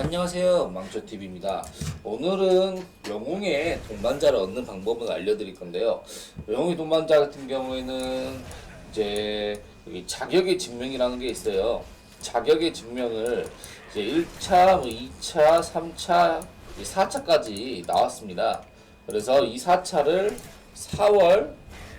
안녕하세요 망초TV입니다. 오늘은 영웅의 동반자를 얻는 방법을 알려드릴 건데요. 영웅의 동반자 같은 경우에는 이제 자격의 증명이라는 게 있어요. 자격의 증명을 이제 1차, 뭐 2차, 3차, 4차까지 나왔습니다. 그래서 이 4차를 4월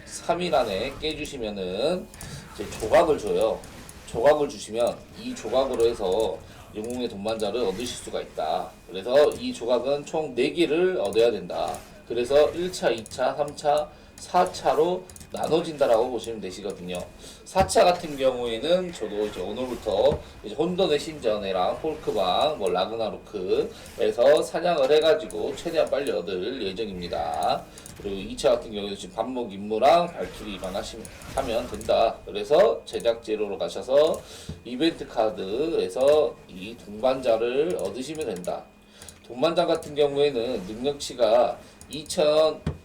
3일 안에 깨주시면은 이제 조각을 줘요. 조각을 주시면 이 조각으로 해서 영웅의 동반자를 얻으실 수가 있다. 그래서 이 조각은 총 4개를 얻어야 된다. 그래서 1차, 2차, 3차, 4차로 나눠진다라고 보시면 되시거든요. 4차 같은 경우에는 저도 이제 오늘부터 이제 혼돈의 신전이랑 폴크방, 뭐 라그나로크에서 사냥을 해가지고 최대한 빨리 얻을 예정입니다. 그리고 2차 같은 경우에는 지금 반목 임무랑 발키리만 하시면 하면 된다. 그래서 제작 제로로 가셔서 이벤트 카드에서 이 동반자를 얻으시면 된다. 동반자 같은 경우에는 능력치가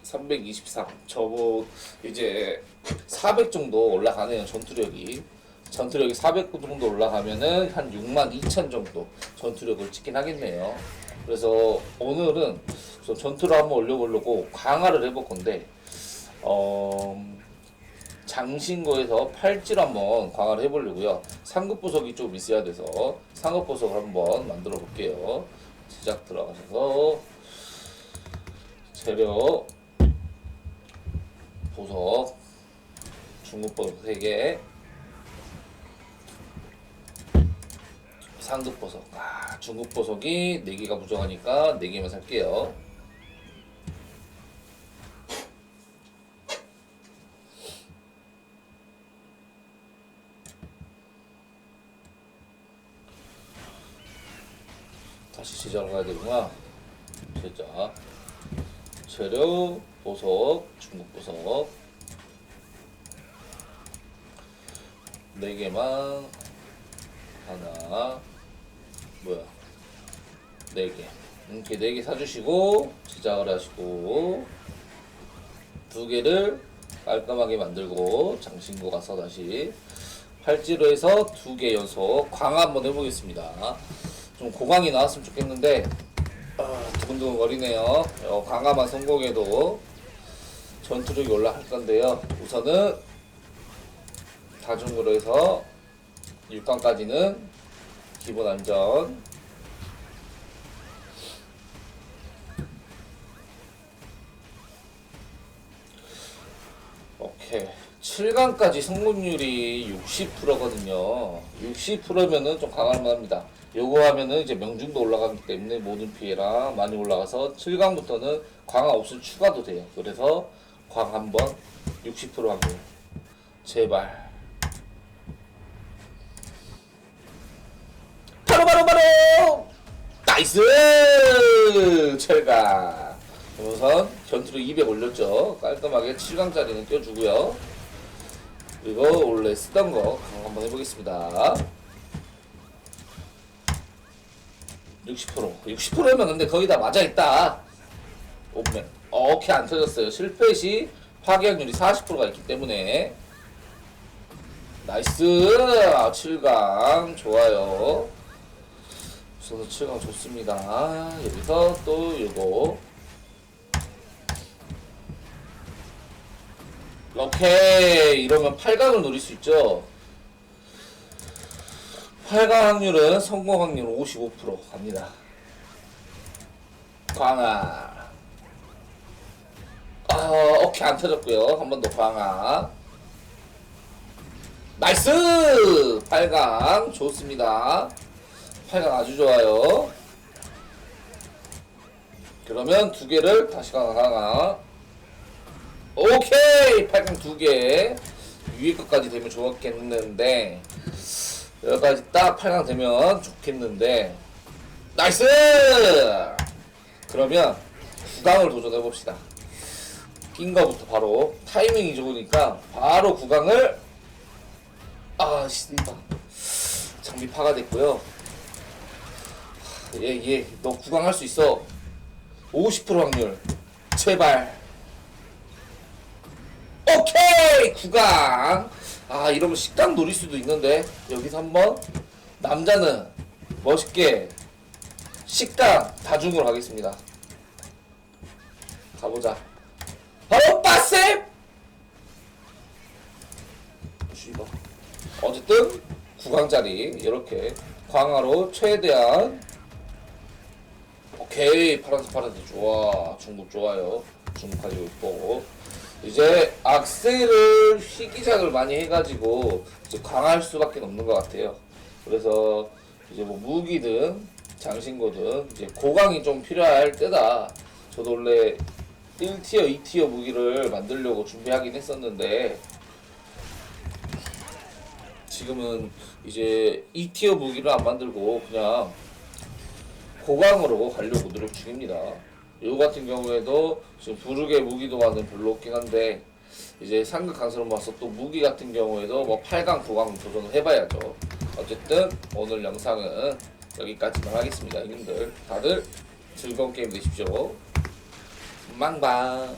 2323 저거 이제 400 정도 올라가네요 전투력이. 전투력이 400 정도 올라가면은 한 6만 2천 정도 전투력을 찍긴 하겠네요. 그래서 오늘은 전투를 한번 올려보려고 강화를 해볼 건데 어 장신고에서 팔찌로 한번 강화를 해보려고요. 상급 보석이 좀 있어야 돼서 상급 보석을 한번 만들어 볼게요. 제작 들어가셔서. 재료 보석 중국 보석 3개 상급 보석. 아 중국 보석이 4개가 부족하니까 4개만 살게요. 다시 제작을 해야 되구나. 제작. 재료 보석 중국 보석. 4개만 하나. 뭐야? 4개. 이렇게 4개 사주시고 제작을 하시고 두 개를 깔끔하게 만들고 장신구 가서 다시 팔찌로 해서 두 개 연속 광화 한번 해보겠습니다. 좀 고강이 나왔으면 좋겠는데 아, 두근두근 거리네요. 어, 강화만 성공해도 전투력이 올라갈 건데요. 우선은 다중으로 해서 6강까지는 기본 안전. 오케이. 7강까지 성공률이 60%거든요. 60%면은 좀 강할만 합니다. 요거 하면은 이제 명중도 올라가기 때문에 모든 피해랑 많이 올라가서 7강부터는 광화 없을 추가도 돼요. 그래서 광 한 번 60% 확률. 제발. 바로 바로 바로! 나이스! 철가. 우선 전투로 200 올렸죠. 깔끔하게 7강짜리는 껴주고요. 그리고 원래 쓰던 거 한번 해보겠습니다. 60% 60%면 근데 거의 다 맞아 있다. 오면 오케이 안 터졌어요. 실패 시 파괴확률이 40%가 있기 때문에 나이스 7강 좋아요. 우선 7강 좋습니다. 여기서 또 이거 오케이 이러면 8강을 노릴 수 있죠. 8강 확률은 성공 확률 55% 갑니다. 광아. 아, 오케이 안 터졌고요. 한 번더 광아. 나이스! 8강 좋습니다. 8강 아주 좋아요. 그러면 두 개를 다시 강화. 오케이! 8강 두 개. 위에 것까지 되면 좋았겠는데. 여기까지 딱 8강 되면 좋겠는데 나이스! 그러면 9강을 도전해 봅시다. 낀 거부터 바로 타이밍이 좋으니까 바로 9강을 아 씨발 장비 파가 됐고요. 얘얘너 9강 할 수 있어. 50% 확률 제발. 오케이 9강 아 이러면 식당 노릴 수도 있는데 여기서 한번 남자는 멋있게 식당 다중으로 하겠습니다. 가보자. 빠셉! 씨발. 어쨌든 구강짜리 이렇게 광화로 최대한 오케이 파란색 파란색. 좋아. 중국 좋아요. 중국 가지고 있고. 이제 악셀을 희귀작을 많이 해가지고 이제 강할 수밖에 없는 것 같아요. 그래서 이제 뭐 무기든 장신구든 이제 고강이 좀 필요할 때다. 저도 원래 1티어 2티어 무기를 만들려고 준비하긴 했었는데 지금은 이제 2티어 무기를 안 만들고 그냥 고강으로 가려고 노력 중입니다. 요 같은 경우에도 지금 부르게 무기도가는 별로 없긴 한데 이제 상극 강사로 봐서 또 무기 같은 경우에도 뭐 8강, 9강 도전을 해봐야죠. 어쨌든 오늘 영상은 여기까지만 하겠습니다. 형님들 다들 즐거운 게임 되십시오. 망방